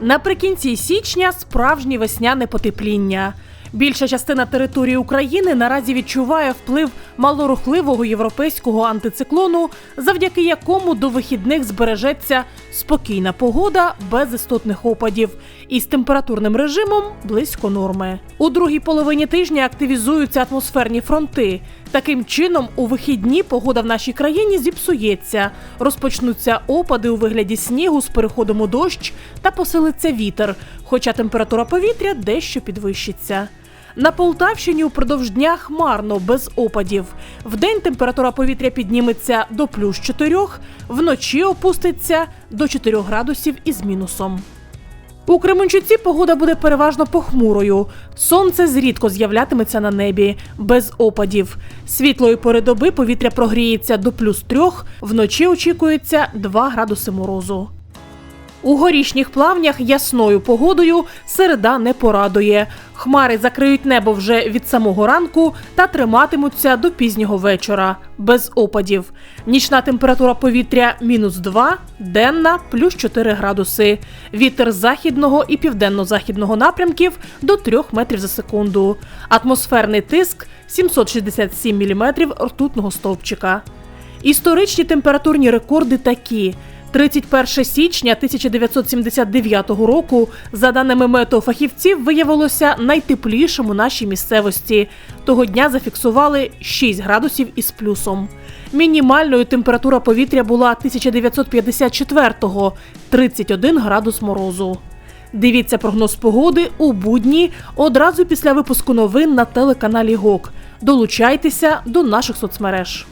Наприкінці січня справжнє весняне потепління. Більша частина території України наразі відчуває вплив малорухливого європейського антициклону, завдяки якому до вихідних збережеться спокійна погода без істотних опадів із температурним режимом близько норми. У другій половині тижня активізуються атмосферні фронти. Таким чином, у вихідні погода в нашій країні зіпсується, розпочнуться опади у вигляді снігу з переходом у дощ та посилиться вітер, хоча температура повітря дещо підвищиться. На Полтавщині упродовж дня хмарно, без опадів. Вдень температура повітря підніметься до плюс 4, вночі опуститься до 4 градусів із мінусом. У Кременчуці погода буде переважно похмурою. Сонце зрідко з'являтиметься на небі, без опадів. Світлої пори доби повітря прогріється до плюс 3, вночі очікується 2 градуси морозу. У горішніх плавнях ясною погодою середа не порадує. Хмари закриють небо вже від самого ранку та триматимуться до пізнього вечора, без опадів. Нічна температура повітря мінус 2, денна плюс 4 градуси. Вітер західного і південно-західного напрямків до 3 метрів за секунду. Атмосферний тиск 767 міліметрів ртутного стовпчика. Історичні температурні рекорди такі. 31 січня 1979 року, за даними метеофахівців, виявилося найтеплішим у нашій місцевості. Того дня зафіксували 6 градусів із плюсом. Мінімальною температура повітря була 1954-го – 31 градус морозу. Дивіться прогноз погоди у будні одразу після випуску новин на телеканалі ГОК. Долучайтеся до наших соцмереж.